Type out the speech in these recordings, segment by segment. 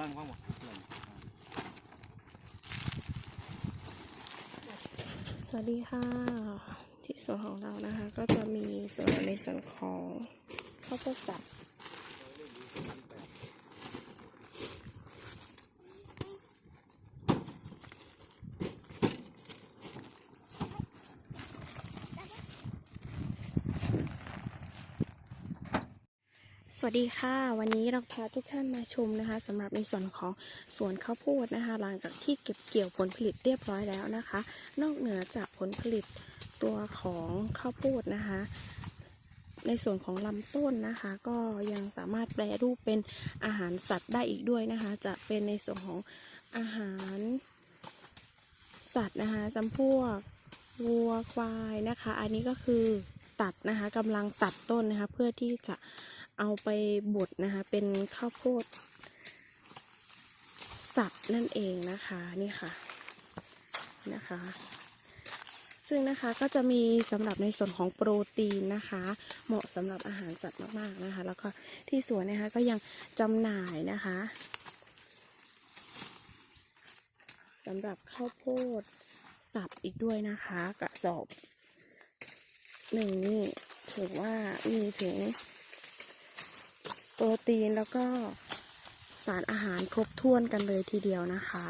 ลังว่างหมดสวัสดีค่ะ ที่สวนของเรานะคะ ก็จะมีส่วนในส่วนของข้าวโพดสับ วัสดีค่ะ วันนี้เราพาทุกท่านมาชมนะคะสำหรับในส่วนของสวนข้าวโพดนะคะ หลังจากที่เก็บเกี่ยวผลผลิตเรียบร้อยแล้วนะคะ นอกเหนือจากผลผลิตตัวของข้าวโพดนะคะ ในส่วนของลำต้นนะคะ ก็ยังสามารถแปรรูปเป็นอาหารสัตว์ได้อีกด้วยนะคะ จะเป็นในส่วนของอาหารสัตว์นะคะจำพวกวัวควายนะคะ อันนี้ก็คือตัดนะคะกำลังตัดต้นนะคะ เพื่อที่จะ เอาไปบดนะคะ เป็นข้าวโพดสับนั่นเองนะคะนี่ค่ะนะคะ ซึ่งนะคะก็จะมีสำหรับในส่วนของโปรตีนนะคะ เหมาะสำหรับอาหารสัตว์มากๆนะคะ แล้วก็ที่สวนนะคะก็ยังจำหน่ายนะคะสำหรับข้าวโพดสับอีกด้วยนะคะกระสอบหนึ่งนี่ถือว่ามีถึง โปรตีนแล้วก็สารอาหารครบถ้วนกันเลยทีเดียวนะคะ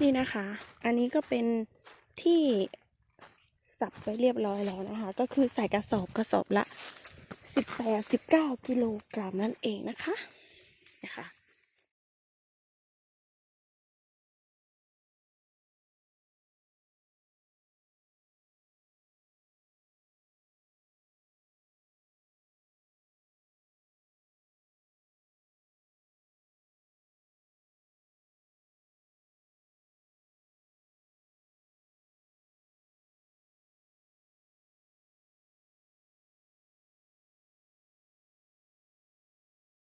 นี่นะคะ อันนี้ก็เป็นที่สับไปเรียบร้อยแล้วนะคะ ก็คือใส่กระสอบกระสอบละ 18-19 กิโลกรัมนั่นเองนะคะนะคะ